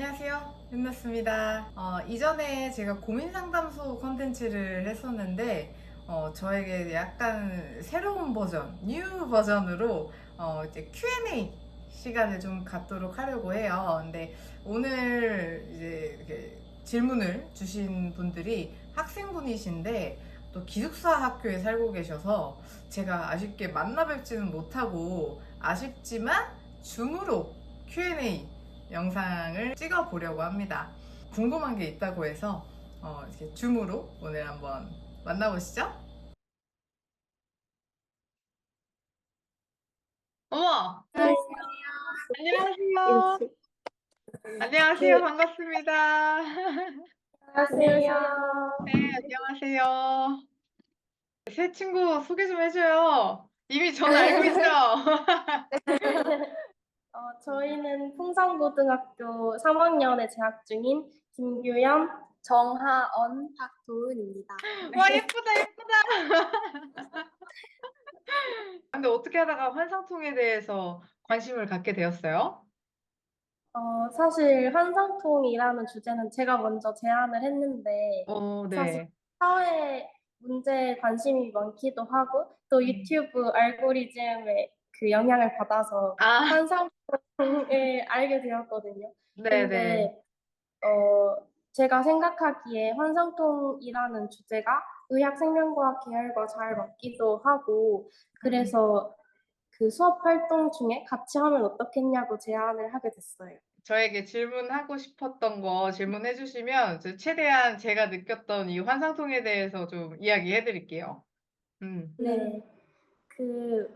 안녕하세요. 윤나스입니다. 어, 이전에 제가 고민 상담소 컨텐츠를 했었는데, 어, 저에게 약간 새로운 버전, 뉴 버전으로 어, 이제 Q&A 시간을 좀 갖도록 하려고 해요. 근데 오늘 이제 질문을 주신 분들이 학생분이신데 또 기숙사 학교에 살고 계셔서 제가 아쉽게 만나 뵙지는 못하고 아쉽지만 줌으로 Q&A 영상을 찍어 보려고 합니다. 궁금한 게 있다고 해서 어, 이렇게 줌으로 오늘 한번 만나보시죠. 어머! 안녕하세요. 안녕하세요. 반갑습니다. 안녕하세요. 네, 안녕하세요. 새 친구 소개 좀 해줘요. 이미 전 알고 있죠? 어, 저희는 풍성고등학교 3학년에 재학 중인 김규현, 정하언, 박도은입니다. 와, 예쁘다, 예쁘다. 근데 어떻게 하다가 환상통에 대해서 관심을 갖게 되었어요? 어, 사실 환상통이라는 주제는 제가 먼저 제안을 했는데 어, 사실 네. 사회 문제에 관심이 많기도 하고 또 음. 유튜브 알고리즘에 그 영향을 받아서 아, 환상 통을 알게 되었거든요. 네네. 근데 어, 제가 생각하기에 환상통이라는 주제가 의학 생명과학 계열과 잘 맞기도 하고 그래서 그 수업 활동 중에 같이 하면 어떻겠냐고 제안을 하게 됐어요. 저에게 질문하고 싶었던 거 질문해 주시면 저 최대한 제가 느꼈던 이 환상통에 대해서 좀 이야기해 드릴게요. 음. 네. 그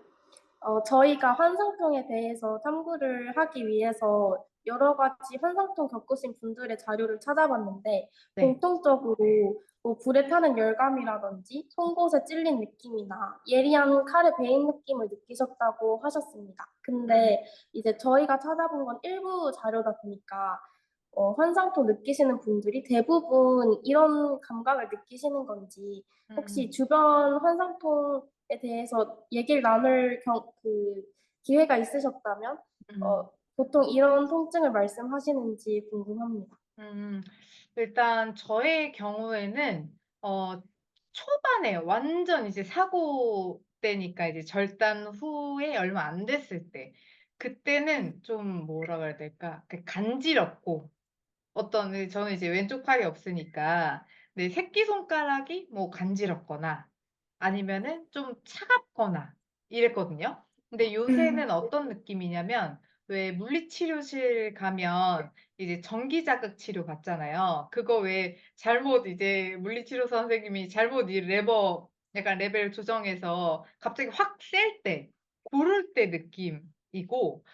어, 저희가 환상통에 대해서 탐구를 하기 위해서 여러 가지 환상통 겪으신 분들의 자료를 찾아봤는데 네. 공통적으로 뭐 불에 타는 열감이라든지 송곳에 찔린 느낌이나 예리한 칼에 베인 느낌을 느끼셨다고 하셨습니다. 근데 이제 저희가 찾아본 건 일부 자료다 보니까 어, 환상통 느끼시는 분들이 대부분 이런 감각을 느끼시는 건지 혹시 음. 주변 환상통에 대해서 얘기를 나눌 경, 그 기회가 있으셨다면 음. 어, 보통 이런 통증을 말씀하시는지 궁금합니다. 음, 일단 저의 경우에는 어, 초반에 완전 이제 사고 때니까 이제 절단 후에 얼마 안 됐을 때 그때는 좀 뭐라 그래야 될까? 그 간지럽고 어떤 그 저는 이제 왼쪽 팔이 없으니까 내 새끼 손가락이 뭐 간지럽거나 아니면은 좀 차갑거나 이랬거든요. 근데 요새는 어떤 느낌이냐면 왜 물리치료실 가면 이제 전기자극 치료 받잖아요. 그거 왜 잘못 이제 물리치료사 선생님이 잘못 이 레버 약간 레벨 조정해서 갑자기 확 셀 때, 고럴 때 느낌이고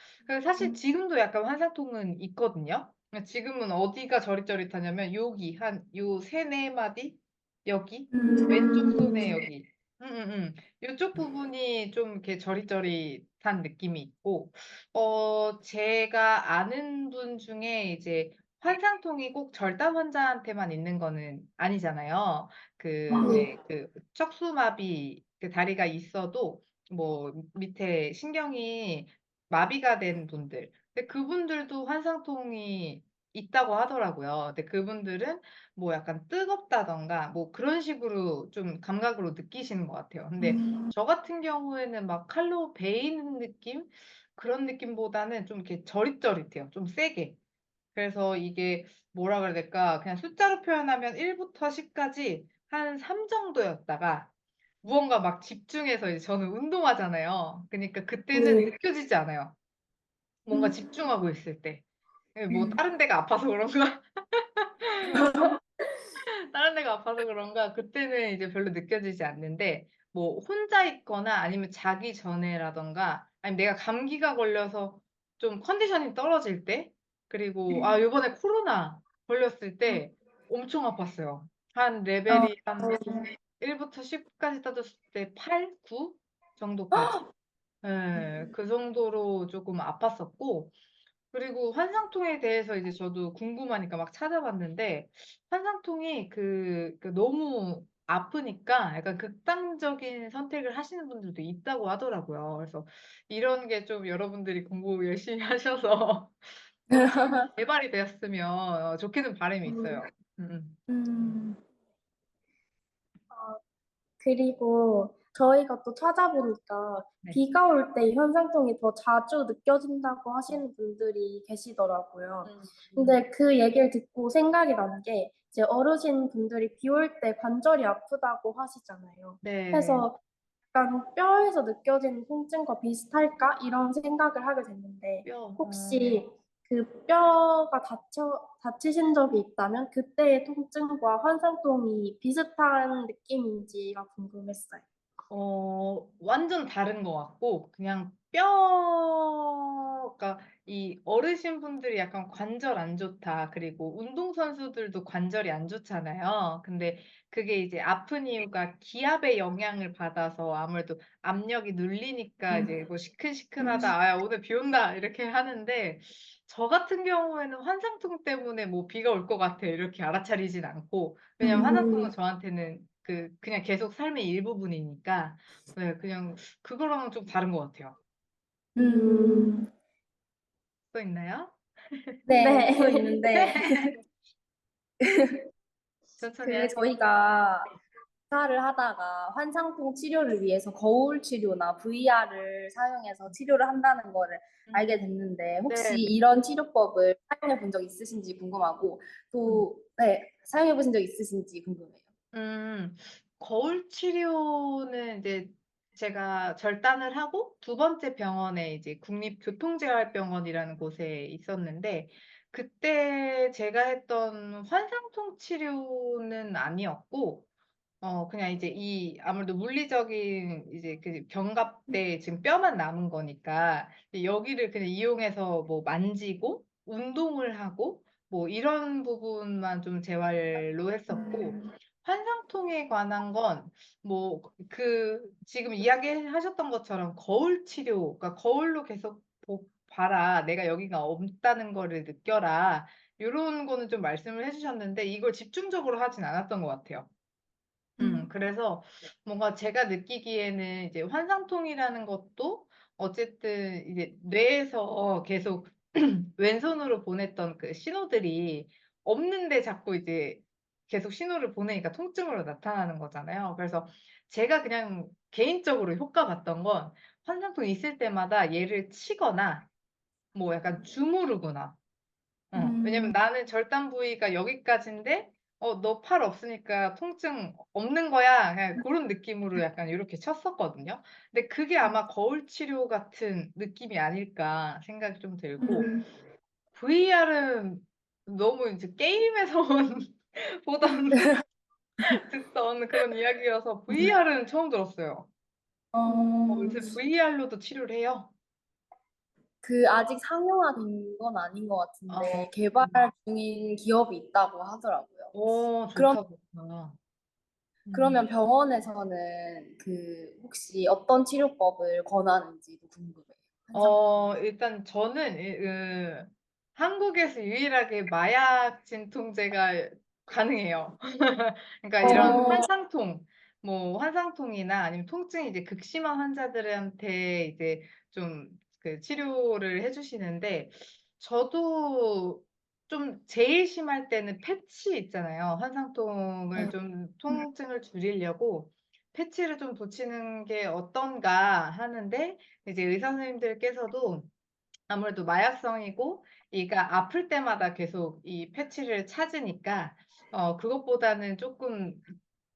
사실 지금도 약간 환상통은 있거든요. 지금은 어디가 저릿저릿하냐면 여기 한 요 세네 마디 여기 왼쪽 손에 여기 음음음. 요쪽 부분이 좀 이렇게 저릿저릿한 느낌이 있고 어 제가 아는 분 중에 이제 환상통이 꼭 절단 환자한테만 있는 거는 아니잖아요. 그왜그 척수마비 그 다리가 있어도 뭐 밑에 신경이 마비가 된 분들. 근데 그분들도 환상통이 있다고 하더라고요. 근데 그분들은 뭐 약간 뜨겁다던가 뭐 그런 식으로 좀 감각으로 느끼시는 것 같아요. 근데 저 같은 경우에는 막 칼로 베이는 느낌? 그런 느낌보다는 좀 이렇게 저릿저릿해요. 좀 세게. 그래서 이게 뭐라 그래야 될까? 그냥 숫자로 표현하면 1부터 10까지 한 3 정도였다가 무언가 막 집중해서 이제 저는 운동하잖아요. 그니까 그때는 네. 느껴지지 않아요. 뭔가 집중하고 있을 때. 예뭐 음. 다른 데가 아파서 그런가? 다른 데가 아파서 그런가 그때는 이제 별로 느껴지지 않는데 뭐 혼자 있거나 아니면 자기 전에라든가 아니면 내가 감기가 걸려서 좀 컨디션이 떨어질 때 그리고 아 요번에 코로나 걸렸을 때 엄청 아팠어요. 한 레벨이 한1 부터 10 까지 따졌을 때 8, 9 정도까지. 예. 그 정도로 쪼끔 아팠었고 그리고 환상통에 대해서 이제 저도 궁금하니까 막 찾아봤는데 환상통이 그 그 너무 아프니까 약간 극단적인 선택을 하시는 분들도 있다고 하더라고요. 그래서 이런 게 좀 여러분들이 공부 열심히 하셔서 개발이 되었으면 어, 좋겠는 바람이 음. 있어요. 음, 음. 음. 어, 그리고 저희가 또 찾아보니까 네. 비가 올때 현상통이 더 자주 느껴진다고 하시는 분들이 계시더라고요. 음. 근데 그 얘기를 듣고 생각이 난 게 이제 어르신 분들이 비 올 때 관절이 아프다고 하시잖아요. 네. 그래서 약간 뼈에서 느껴지는 통증과 비슷할까 이런 생각을 하게 됐는데 뼈. 혹시 그 뼈가 다쳐 다치신 적이 있다면 그때의 통증과 환상통이 비슷한 느낌인지가 궁금했어요. 어, 완전 다른 것 같고, 그냥 뼈가, 이 어르신분들이 약간 관절 안 좋다. 그리고 운동선수들도 관절이 안 좋잖아요. 근데 그게 이제 아픈 이유가 기압의 영향을 받아서 아무래도 압력이 눌리니까 이제 뭐 시큰시큰하다. 아, 오늘 비 온다. 이렇게 하는데, 저 같은 경우에는 환상통 때문에 뭐 비가 올 것 같아. 이렇게 알아차리진 않고, 왜냐면 환상통은 저한테는 그 그냥 계속 삶의 일부분이니까 네, 그냥 그거랑은 좀 다른 것 같아요. 음, 또 있나요? 네, 네. 또 있는데 천천히 그 하세요. 저희가 의사를 하다가 환상통 치료를 위해서 거울 치료나 VR을 사용해서 치료를 한다는 거를 음. 알게 됐는데 혹시 네. 이런 치료법을 사용해 본 적 있으신지 궁금하고 또 네, 사용해 보신 적 있으신지 궁금해요. 음, 거울 치료는 이제 제가 절단을 하고 두 번째 병원에 이제 국립교통재활병원이라는 곳에 있었는데 그때 제가 했던 환상통 치료는 아니었고 어, 그냥 이제 이 아무래도 물리적인 이제 그때 지금 뼈만 남은 거니까 여기를 그냥 이용해서 뭐 만지고 운동을 하고 뭐 이런 부분만 좀 재활로 했었고 환상통에 관한 건 뭐 그 지금 이야기하셨던 것처럼 거울 치료, 그러니까 거울로 계속 보, 봐라. 내가 여기가 없다는 거를 느껴라. 이런 거는 좀 말씀을 해주셨는데 이걸 집중적으로 하진 않았던 것 같아요. 음, 그래서 뭔가 제가 느끼기에는 이제 환상통이라는 것도 어쨌든 이제 뇌에서 계속 왼손으로 보냈던 그 신호들이 없는데 자꾸 이제 계속 신호를 보내니까 통증으로 나타나는 거잖아요. 그래서 제가 그냥 개인적으로 효과 봤던 건 환상통 있을 때마다 얘를 치거나 뭐 약간 주무르거나 어, 왜냐면 나는 절단 부위가 여기까지인데, 어, 너 팔 없으니까 통증 없는 거야. 그냥 그런 느낌으로 약간 이렇게 쳤었거든요. 근데 그게 아마 거울 치료 같은 느낌이 아닐까 생각이 좀 들고, VR은 너무 이제 게임에서 보던, 듣던 그런 이야기여서 VR은 처음 들었어요. 어, 어, 요새 VR로도 치료를 해요? 그 아직 상용화된 건 아닌 것 같은데 어. 개발 중인 기업이 있다고 하더라고요. 오, 그럼- 좋다, 좋다. 음. 그러면 병원에서는 그 혹시 어떤 치료법을 권하는지도 궁금해요. 어, 일단 저는 이- 그 한국에서 유일하게 마약 진통제가 가능해요. 그러니까 이런 어. 환상통, 뭐 환상통이나 아니면 통증이 이제 극심한 환자들한테 이제 좀 그 치료를 해주시는데 저도 좀 제일 심할 때는 패치 있잖아요. 환상통을 네. 좀 통증을 줄이려고 패치를 좀 붙이는 게 어떤가 하는데 이제 의사 선생님들께서도 아무래도 마약성이고 얘가 아플 때마다 계속 이 패치를 찾으니까 어 그것보다는 조금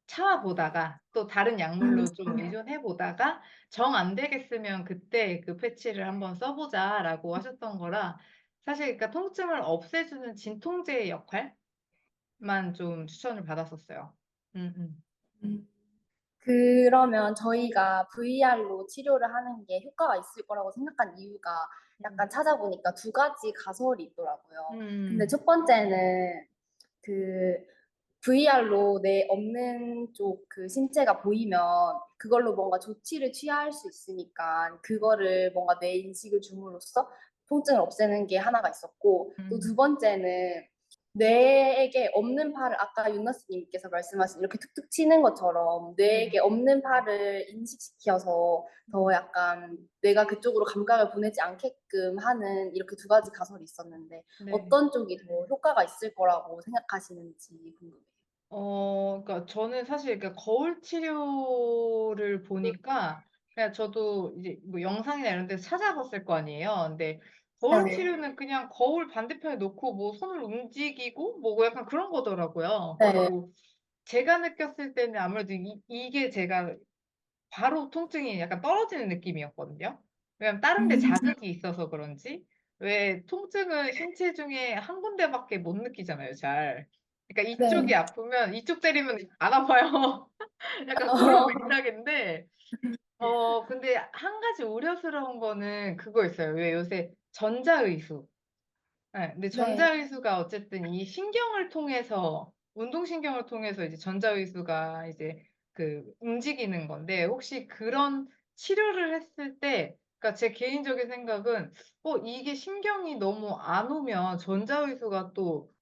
참아 보다가 또 다른 약물로 좀 의존해 보다가 정 안 되겠으면 그때 그 패치를 한번 써보자라고 하셨던 거라 사실 그러니까 통증을 없애주는 진통제의 역할만 좀 추천을 받았었어요. 음, 음. 음. 그러면 저희가 VR로 치료를 하는 게 효과가 있을 거라고 생각한 이유가 약간 찾아보니까 두 가지 가설이 있더라고요. 음. 근데 첫 번째는 그 VR로 내 없는 쪽 그 신체가 보이면 그걸로 뭔가 조치를 취할 수 있으니까 그거를 뭔가 뇌 인식을 줌으로써 통증을 없애는 게 하나가 있었고 또 음. 두 번째는 뇌에게 없는 팔을 아까 윤너스님께서 말씀하신 이렇게 툭툭 치는 것처럼 뇌에게 없는 팔을 인식시켜서 더 약간 뇌가 그쪽으로 감각을 보내지 않게끔 하는 이렇게 두 가지 가설이 있었는데 네. 어떤 쪽이 더 효과가 있을 거라고 생각하시는지 궁금해요. 어, 그러니까 저는 사실 그 거울 치료를 보니까 그냥 저도 이제 뭐 영상이나 이런 데서 찾아봤을 거 아니에요. 근데 거울 네. 치료는 그냥 거울 반대편에 놓고 뭐 손을 움직이고 뭐 약간 그런 거더라고요. 네. 그리고 제가 느꼈을 때는 아무래도 이, 이게 제가 바로 통증이 약간 떨어지는 느낌이었거든요. 왜냐면 다른 데 음. 자극이 있어서 그런지 왜 통증은 신체 중에 한 군데밖에 못 느끼잖아요, 잘. 그러니까 이쪽이 네. 아프면 이쪽 때리면 안 아파요. 약간 어. 그런 맥락인데 어 근데 한 가지 우려스러운 거는 그거 있어요. 왜 요새 전자의수. 예. 근데 네. 전자의수가 어쨌든 이 신경을 통해서 운동신경을 통해서 이제 전자의수가 이제 그 움직이는 건데 혹시 그런 치료를 했을 때 그러니까 제 개인적인 생각은 어 이게 신경이 너무 안 오면 전자의수가 또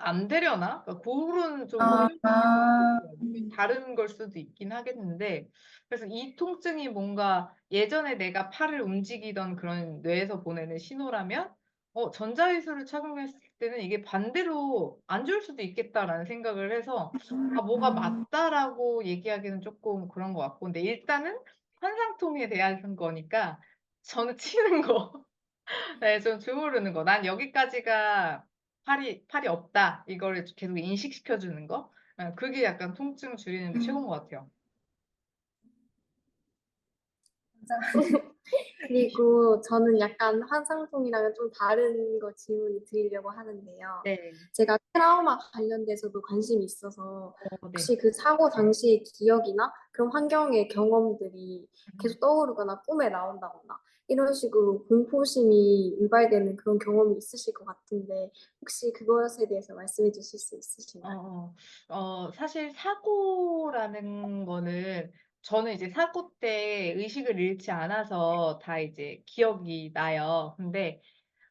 안 되려나? 그러니까 고런 좀 아, 아. 있어요. 다른 걸 수도 있긴 하겠는데 그래서 이 통증이 뭔가 예전에 내가 팔을 움직이던 그런 뇌에서 보내는 신호라면 어 전자의수를 착용했을 때는 이게 반대로 안 좋을 수도 있겠다라는 생각을 해서 아 뭐가 맞다라고 얘기하기는 조금 그런 것 같고 근데 일단은 환상통에 대한 거니까 저는 치는 거 네, 좀 주무르는 거. 난 여기까지가 팔이 팔이 없다. 이거를 계속 인식시켜 주는 거. 예, 그게 약간 통증 줄이는 데 최고인 것 같아요. 그리고 저는 약간 환상통이랑은 좀 다른 거 질문을 드리려고 하는데요. 네. 제가 트라우마 관련돼서도 관심이 있어서 어, 네. 혹시 그 사고 당시의 기억이나 그런 환경의 경험들이 계속 떠오르거나 꿈에 나온다거나 이런 식으로 공포심이 유발되는 그런 경험이 있으실 것 같은데 혹시 그것에 대해서 말씀해 주실 수 있으신가요? 어, 어, 어, 사실 사고라는 거는 저는 이제 사고 때 의식을 잃지 않아서 다 이제 기억이 나요. 근데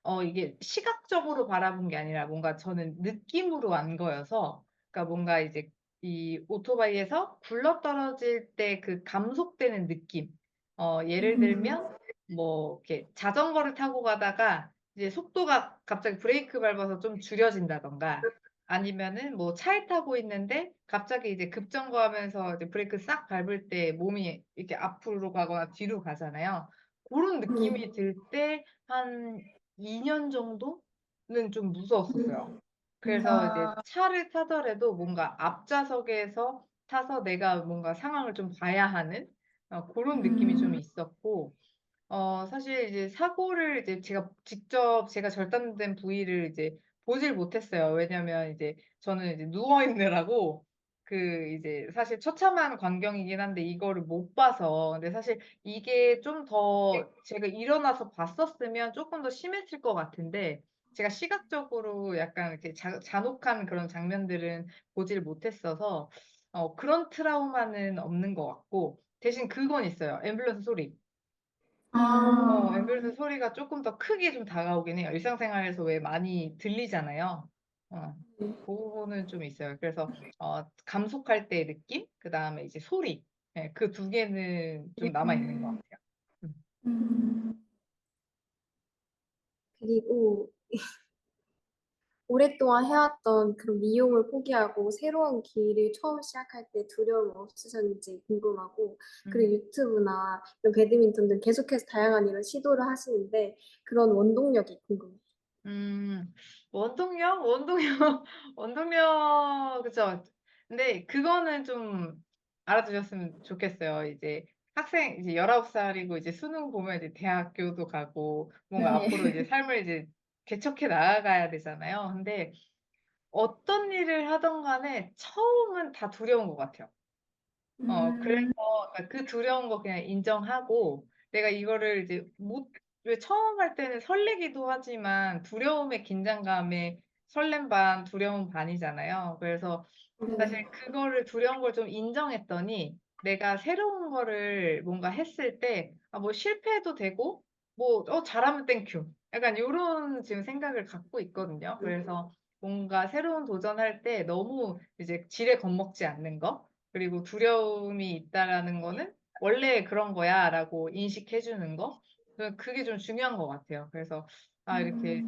어, 이게 시각적으로 바라본 게 아니라 뭔가 저는 느낌으로 안 거여서 그러니까 뭔가 이제 이 오토바이에서 굴러떨어질 때 그 감속되는 느낌. 어, 예를 들면 뭐 이렇게 자전거를 타고 가다가 이제 속도가 갑자기 브레이크 밟아서 좀 줄여진다던가 아니면은 뭐 차에 타고 있는데 갑자기 이제 급정거하면서 이제 브레이크 싹 밟을 때 몸이 이렇게 앞으로 가거나 뒤로 가잖아요. 그런 느낌이 들 때 한 2년 정도는 좀 무서웠었어요. 그래서 이제 아. 차를 타더라도 뭔가 앞좌석에서 타서 내가 뭔가 상황을 좀 봐야 하는 어, 그런 느낌이 좀 있었고 어, 사실 이제 사고를 이제 제가 직접 제가 절단된 부위를 이제 보질 못했어요. 왜냐면 이제 저는 이제 누워 있느라고 그 이제 사실 처참한 광경이긴 한데 이거를 못 봐서 근데 사실 이게 좀 더 제가 일어나서 봤었으면 조금 더 심했을 것 같은데 제가 시각적으로 약간 이렇게 자, 잔혹한 그런 장면들은 보질 못했어서 어, 그런 트라우마는 없는 것 같고 대신 그건 있어요. 앰뷸런스 소리. 어, 앰뷸런스 소리가 조금 더 크게 좀 다가오긴 해요. 일상생활에서 왜 많이 들리잖아요. 어, 그거는 좀 있어요. 그래서 어, 감속할 때의 느낌, 그 다음에 이제 소리, 네, 그두 개는 좀 남아 있는 것 같아요. 그리고 오랫동안 해왔던 그런 미용을 포기하고 새로운 길을 처음 시작할 때 두려움 없으셨는지 궁금하고 그리고 유튜브나 이런 배드민턴 등 계속해서 다양한 이런 시도를 하시는데 그런 원동력이 궁금해요. 음, 원동력? 원동력, 원동력, 그쵸. 근데 그거는 좀 알아두셨으면 좋겠어요. 이제 학생, 이제 19살이고 이제 수능 보면 이제 대학교도 가고 뭔가 네. 앞으로 이제 삶을 이제 개척해 나아가야 되잖아요. 근데 어떤 일을 하던 간에 처음은 다 두려운 것 같아요. 어, 그래서 그러니까 그 두려운 거 그냥 인정하고 내가 이거를 이제 못, 왜 처음 할 때는 설레기도 하지만 두려움의 긴장감에 설렘 반, 두려움 반이잖아요. 그래서 사실 그거를 두려운 걸 좀 인정했더니 내가 새로운 거를 뭔가 했을 때, 아, 뭐 실패해도 되고, 뭐, 어, 잘하면 땡큐. 약간 요런 지금 생각을 갖고 있거든요. 그래서 뭔가 새로운 도전할 때 너무 이제 지레 겁먹지 않는 거, 그리고 두려움이 있다라는 거는 원래 그런 거야라고 인식해 주는 거. 그- 그게 좀 중요한 것 같아요. 그래서 아, 이렇게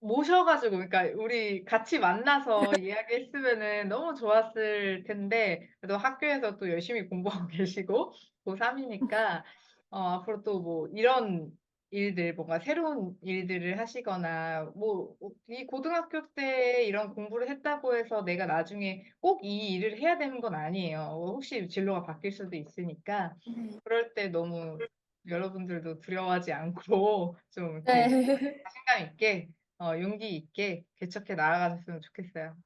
모셔가지고, 그러니까 우리 같이 만나서 이야기했으면은 너무 좋았을 텐데, 그래도 학교에서 또 열심히 공부하고 계시고, 고3이니까, 어, 앞으로 또 뭐 이런 일들, 뭔가 새로운 일들을 하시거나, 뭐, 이 고등학교 때 이런 공부를 했다고 해서 내가 나중에 꼭 이 일을 해야 되는 건 아니에요. 어, 혹시 진로가 바뀔 수도 있으니까, 그럴 때 너무 여러분들도 두려워하지 않고, 좀 이렇게 네. 자신감 있게, 어, 용기 있게 개척해 나아가셨으면 좋겠어요.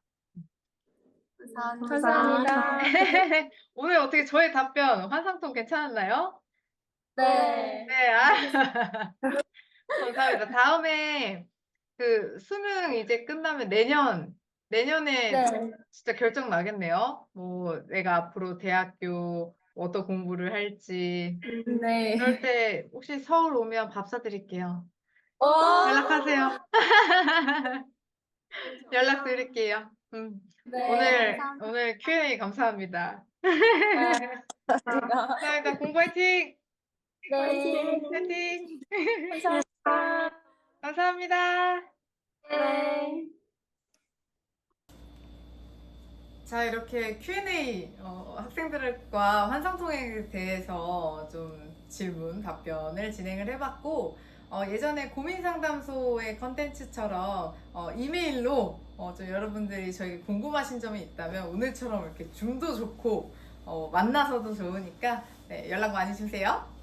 감사합니다. 오늘 어떻게 저의 답변 환상통 괜찮았나요? 네. 네, 아. 감사합니다. 다음에 그 수능 이제 끝나면 내년, 내년에 네. 진짜 결정 나겠네요. 뭐 내가 앞으로 대학교 어떤 공부를 할지. 네. 그럴 때 혹시 서울 오면 밥 사드릴게요. 와. 연락하세요. 연락 드릴게요. 음. 네. 오늘 오늘 Q&A 감사합니다. 감사합니다. 감사합니다. 공부 화이팅! 네. 화이팅! 감사합니다. 감사합니다. 네. 자, 이렇게 Q&A 어, 학생들과 환상통행에 대해서 좀 질문, 답변을 진행을 해봤고, 어, 예전에 고민상담소의 컨텐츠처럼 어, 이메일로 어, 좀 여러분들이 저에게 궁금하신 점이 있다면 오늘처럼 이렇게 줌도 좋고 어, 만나서도 좋으니까 네, 연락 많이 주세요.